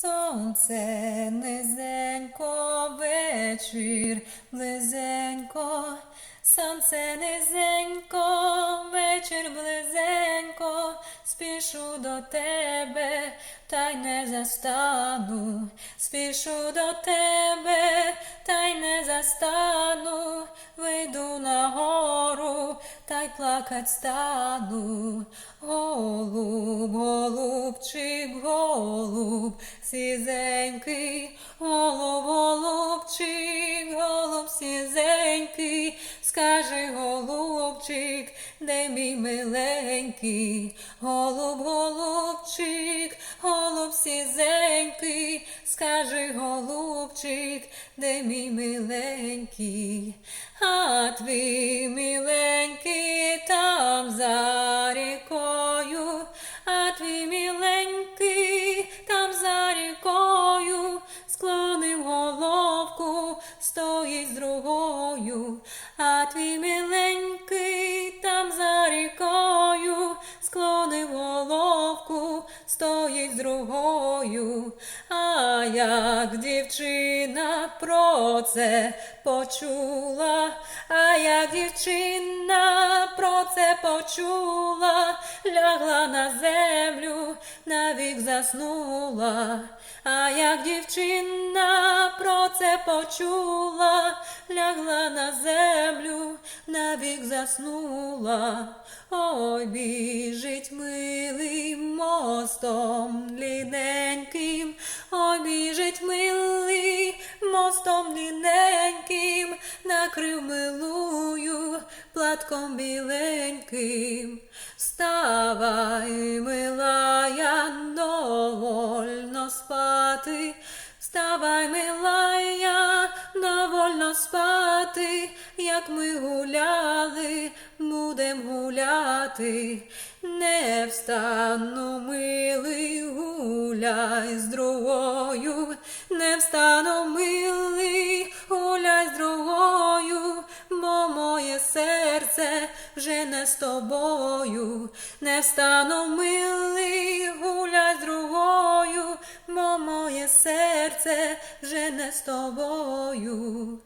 Сонце низенько, вечір близенько, сонце низенько, вечір близенько, спішу до тебе, та й не застану, спішу до тебе, та й не застану, та й плакать стану. Голуб, голубчик, голуб, сізенький, голуб, голубчик, голуб сізенький, скажи, голубчик, де мій миленький, голуб, голубчик, голуб сізенький, скажи, голубчик, де мій миленький, а твій миленький головку, стоїть з другою, а як дівчина про це почула, а як дівчина про це почула, лягла на землю, навік заснула, а як дівчина про це почула, лягла на землю, навік заснула, ой біжить милий мостом ліненьким, ой біжить милий мостом ліненьким, накрив милую платком біленьким. Вставай, милая, довольно спати, вставай, милая, довольно спати, як ми гуляли, будем гуляти, не встану, не встану, милий, гуляй з другою, бо моє серце вже не з тобою, не встану, милий, гуляй з другою, бо моє серце вже не з тобою.